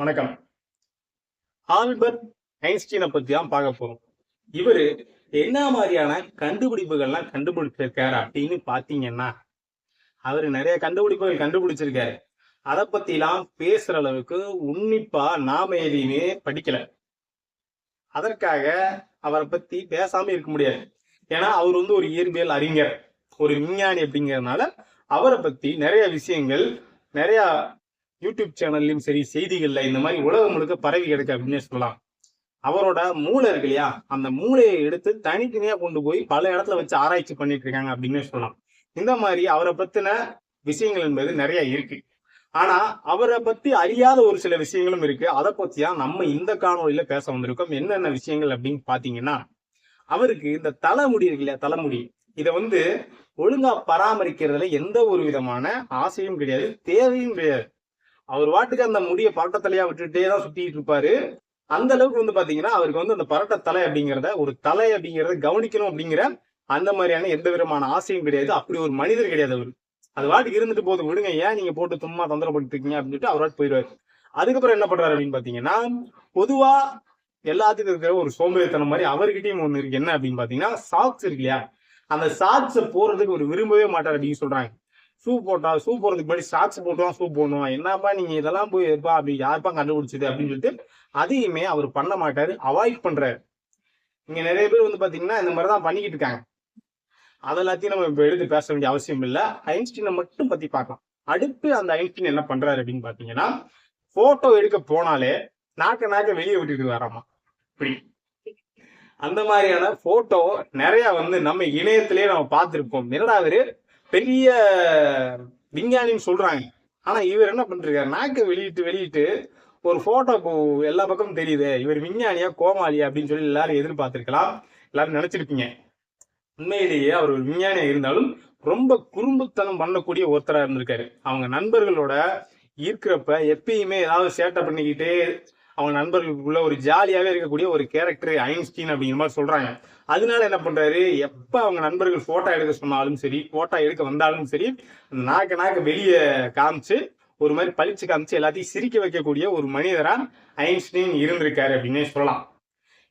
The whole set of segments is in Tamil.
வணக்கம். ஆல்பர்ட் ஐன்ஸ்டீனை பத்தி தான் பார்க்க போறோம். இவரு என்ன மாதிரியான கண்டுபிடிப்புகள்லாம் கண்டுபிடிச்சிருக்காரு அப்படின்னு பாத்தீங்கன்னா அவரு நிறைய கண்டுபிடிப்புகள் கண்டுபிடிச்சிருக்காரு. அதை பத்திலாம் பேசுற அளவுக்கு உன்னிப்பா நாம எதையுமே படிக்கல. அதற்காக அவரை பத்தி பேசாம இருக்க முடியாது. ஏன்னா அவர் வந்து ஒரு இயற்பியல் அறிஞர். ஒரு விஞ்ஞானி அப்படிங்கறதுனால அவரை பத்தி நிறைய விஷயங்கள் நிறைய யூடியூப் சேனல்லையும் சரி செய்திகள்ல இந்த மாதிரி உலகம் முழுக்க பரவி கிடக்கு அப்படின்னு சொல்லலாம். அவரோட மூளை இருக்கு இல்லையா? அந்த மூளையை எடுத்து தனித்தனியா கொண்டு போய் பல இடத்துல வச்சு ஆராய்ச்சி பண்ணிட்டு இருக்காங்க அப்படின்னு சொல்லலாம். இந்த மாதிரி அவரை பத்தின விஷயங்கள் என்பது நிறைய இருக்கு. ஆனா அவரை பத்தி அறியாத ஒரு சில விஷயங்களும் இருக்கு. அதை பத்தியா நம்ம இந்த காணொலியில பேச வந்திருக்கோம். என்னென்ன விஷயங்கள் அப்படின்னு பாத்தீங்கன்னா அவருக்கு இந்த தலைமுடி இருக்கு இல்லையா? தலைமுடி. இதை வந்து ஒழுங்கா பராமரிக்கிறதுல எந்த ஒரு விதமான ஆசையும் கிடையாது தேவையும் கிடையாது. அவர் வாட்டுக்கு அந்த முடிய பரட்டத்தலையா விட்டுட்டே தான் சுத்திட்டு இருப்பாரு. அந்த அளவுக்கு வந்து பாத்தீங்கன்னா அவருக்கு வந்து அந்த பரட்ட தலை அப்படிங்கிறத ஒரு தலை அப்படிங்கறத கவனிக்கணும் அப்படிங்கிற அந்த மாதிரியான எந்த விதமான ஆசையும் கிடையாது. அப்படி ஒரு மனிதர் கிடையாது அவர். அது வாட்டுக்கு இருந்துட்டு போதும் விடுங்க ஏன் நீங்க போட்டு சும்மா தொந்தரப்படுத்திருக்கீங்க அப்படின்னு சொல்லிட்டு அவர் வாட்டு போயிடுவாரு அதுக்கப்புறம் என்ன பண்றாரு அப்படின்னு பாத்தீங்கன்னா பொதுவா எல்லாத்துக்கும் இருக்கிற ஒரு சோம்பேறித்தனம் மாதிரி அவர்கிட்டயும் ஒண்ணு இருக்கு. என்ன அப்படின்னு பாத்தீங்கன்னா சாக்ஸ் இருக்கு இல்லையா? அந்த சாக்ஸை போறதுக்கு ஒரு விரும்பவே மாட்டார் அப்படின்னு சொல்றாங்க. ஷூ போட்டா ஷூ போறதுக்கு படி சாக்ஸ் போட்டு ஷூ போடணும். என்னப்பா நீங்க இதெல்லாம் போய் இருப்பா அப்படி யாருப்பா கண்டுபிடிச்சது அப்படின்னு சொல்லிட்டு அதையுமே அவர் பண்ண மாட்டாரு. அவாய்ட் பண்றாரு. இங்க நிறைய பேர் வந்து பாத்தீங்கன்னா இந்த மாதிரி தான் பண்ணிக்கிட்டு இருக்காங்க. அது எல்லாத்தையும் நம்ம இப்ப எடுத்து பேச வேண்டிய அவசியம் இல்ல. ஐன்ஸ்டீனை மட்டும் பத்தி பார்க்கலாம். அடுத்து அந்த ஐன்ஸ்டீன் என்ன பண்றாரு அப்படின்னு பாத்தீங்கன்னா போட்டோ எடுக்க போனாலே நாக்க நாக்க வெளியே விட்டுட்டு வராமா? இப்படி. அந்த மாதிரியான போட்டோ நிறைய வந்து நம்ம இணையத்திலேயே நம்ம பார்த்துருப்போம். என்னடா அவரு பெரிய விஞ்ஞானின்னு சொல்றாங்க. ஆனா இவர் என்ன பண்றாரு? நாக்கை வெளியிட்டு வெளியிட்டு ஒரு போட்டோ எல்லா பக்கமும் தெரியுது. இவர் விஞ்ஞானியா கோமாளியா அப்படின்னு சொல்லி எல்லாரும் எதிர்பார்த்திருக்கலாம். எல்லாரும் நினைச்சிருப்பீங்க. உண்மையிலேயே அவர் ஒரு விஞ்ஞானியா இருந்தாலும் ரொம்ப குறும்புத்தனம் பண்ணக்கூடிய ஒருத்தரா இருந்திருக்காரு. அவங்க நண்பர்களோட ஈர்க்கிறப்ப எப்பயுமே ஏதாவது சேட்டை பண்ணிக்கிட்டே அவங்க நண்பர்களுக்குள்ள ஒரு ஜாலியாகவே இருக்கக்கூடிய ஒரு கேரக்டர் ஐன்ஸ்டீன் அப்படிங்கிற மாதிரி சொல்றாங்க. அதனால என்ன பண்றாரு? எப்ப அவங்க நண்பர்கள் போட்டோ எடுக்க சொன்னாலும் சரி போட்டோ எடுக்க வந்தாலும் சரி நாக்க நாக்க வெளியே காமிச்சு ஒரு மாதிரி பளிச்சு காமிச்சு எல்லாத்தையும் சிரிக்க வைக்கக்கூடிய ஒரு மனிதரா ஐன்ஸ்டீன் இருந்திருக்காரு அப்படின்னே சொல்லலாம்.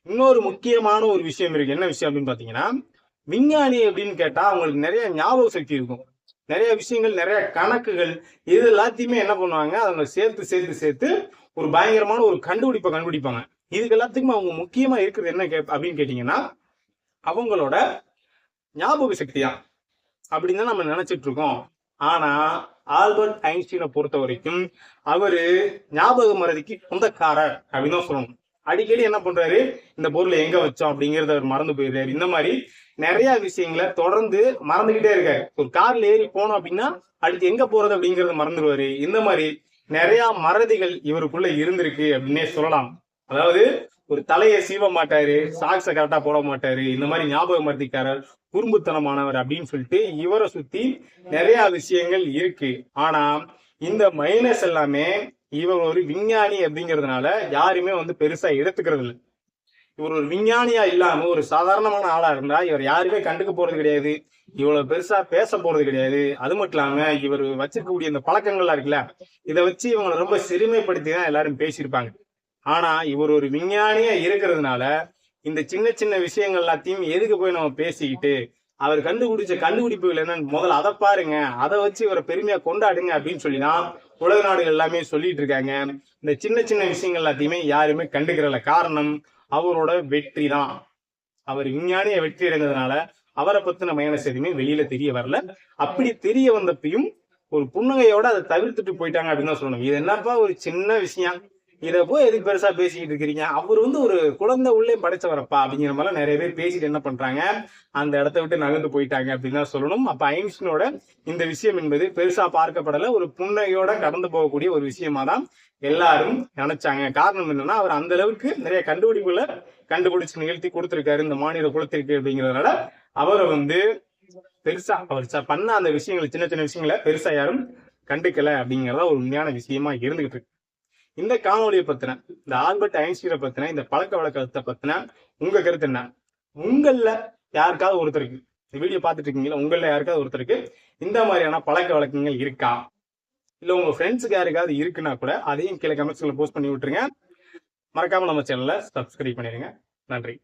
இன்னொரு முக்கியமான ஒரு விஷயம் இருக்கு. என்ன விஷயம் அப்படின்னு பாத்தீங்கன்னா விஞ்ஞானி அப்படின்னு கேட்டா அவங்களுக்கு நிறைய ஞாபக சக்தி இருக்கும். நிறைய விஷயங்கள் நிறைய கணக்குகள் இது எல்லாத்தையுமே என்ன பண்ணுவாங்க? அவங்க சேர்த்து சேர்த்து சேர்த்து ஒரு பயங்கரமான ஒரு கண்டுபிடிப்பை கண்டுபிடிப்பாங்க. இதுக்கு எல்லாத்துக்கும் அவங்க முக்கியமா இருக்கிறது என்ன கே அப்படின்னு கேட்டீங்கன்னா அவங்களோட ஞாபக சக்தியா அப்படின்னு தான் நம்ம நினைச்சிட்டு இருக்கோம். ஆனா ஆல்பர்ட் ஐன்ஸ்டீனை பொறுத்த வரைக்கும் அவரு ஞாபக மறதிக்கு சொந்தக்காரர் அப்படின்னு தான் சொல்லணும். அடிக்கடி என்ன பண்றாரு? இந்த பொருளை எங்க வச்சோம் அப்படிங்கறத அவர் மறந்து போயிடுறாரு. இந்த மாதிரி நிறைய விஷயங்களை தொடர்ந்து மறந்துகிட்டே இருக்காரு. ஒரு கார்ல ஏறி போனோம் அப்படின்னா அடுத்து எங்க போறது அப்படிங்கறத மறந்துடுவாரு இந்த மாதிரி நிறைய மறதிகள் இவருக்குள்ள இருந்திருக்கு அப்படின்னே சொல்லலாம். அதாவது ஒரு தலையை சீவ மாட்டாரு சாக்ஸ கரெக்டா போட மாட்டாரு இந்த மாதிரி ஞாபக மருதிக்காரர் குறும்புத்தனமானவர் அப்படின்னு சொல்லிட்டு இவரை சுத்தி நிறைய விஷயங்கள் இருக்கு. ஆனா இந்த மைனஸ் எல்லாமே இவர் ஒரு விஞ்ஞானி அப்படிங்கறதுனால யாருமே வந்து பெருசா எடுத்துக்கிறது இல்லை இவர் ஒரு விஞ்ஞானியா இல்லாம ஒரு சாதாரணமான ஆளா இருந்தா இவர் யாருமே கண்டுக்க போறது கிடையாது. இவ்வளவு பெருசா பேச போறது கிடையாது. அது மட்டும் இல்லாம இவர் வச்சிருக்கக்கூடிய இந்த பழக்கங்கள்லாம் இருக்குல்ல இதை வச்சு இவங்களை ரொம்ப சிறுமைப்படுத்தி தான் எல்லாரும் பேசியிருப்பாங்க. ஆனா இவர் ஒரு விஞ்ஞானியா இருக்கிறதுனால இந்த சின்ன சின்ன விஷயங்கள் எல்லாத்தையும் எதுக்கு போய் நம்ம பேசிக்கிட்டு அவர் கண்டுபிடிச்ச கண்டுபிடிப்புகள் என்னன்னு முதல்ல அதை பாருங்க. அதை வச்சு இவரை பெருமையா கொண்டாடுங்க அப்படின்னு சொல்லி தான் உலக நாடுகள் எல்லாமே சொல்லிட்டு இருக்காங்க. இந்த சின்ன சின்ன விஷயங்கள் எல்லாத்தையுமே யாருமே கண்டுக்கிறல காரணம் அவரோட வெற்றி தான் அவர் விஞ்ஞானிய வெற்றி அடைந்ததுனால அவரை பத்தின மைனஸ் எதுவுமே வெளியில தெரிய வரல. அப்படி தெரிய வந்தப்பையும் ஒரு புன்னகையோட அதை தவிர்த்துட்டு போயிட்டாங்க அப்படின்னு தான் சொல்லணும். இது என்னப்பா ஒரு சின்ன விஷயம்? இதை போய் எதுக்கு பெருசா பேசிக்கிட்டு இருக்கிறீங்க? அவர் வந்து ஒரு குழந்தை உள்ளே படைச்சவரப்பா அப்படிங்கிற மாதிரி நிறைய பேர் பேசிட்டு என்ன பண்றாங்க? அந்த இடத்த விட்டு நகர்ந்து போயிட்டாங்க அப்படின்னு தான் சொல்லணும். அப்ப ஐன்ஸ்டீனோட இந்த விஷயம் என்பது பெருசா பார்க்கப்படல. ஒரு புன்னகையோட கடந்து போகக்கூடிய ஒரு விஷயமா தான் எல்லாரும் நினைச்சாங்க. காரணம் என்னன்னா அவர் அந்த அளவுக்கு நிறைய கண்டுபிடிப்புகளை கண்டுபிடிச்சு நிகழ்த்தி கொடுத்திருக்காரு இந்த மாநில குலத்திற்கு அப்படிங்கிறதுனால. அவரை வந்து பெருசா அவர் பண்ண அந்த விஷயங்கள் சின்ன சின்ன விஷயங்களை பெருசா யாரும் கண்டுக்கல அப்படிங்கறத ஒரு உண்மையான விஷயமா இருந்துகிட்டு இருக்கு. இந்த காணொலியை பத்தின இந்த ஆல்பர்ட் ஐன்ஸ்டீனை பத்தின இந்த பழக்க வழக்கத்தை பத்தின உங்க கருத்து என்ன? உங்கள யாருக்காவது ஒருத்தருக்கு இந்த வீடியோ பார்த்துட்டு இருக்கீங்களா உங்கள யாருக்காவது ஒருத்தருக்கு இந்த மாதிரியான பழக்க வழக்கங்கள் இருக்கா? இல்ல உங்க ஃப்ரெண்ட்ஸுக்கு யாருக்காவது இருக்குன்னா கூட அதையும் கீழே கமெண்ட்ஸ்ல போஸ்ட் பண்ணி விட்டுருங்க. மறக்காம நம்ம சேனலை சப்ஸ்கிரைப் பண்ணிடுங்க நன்றி.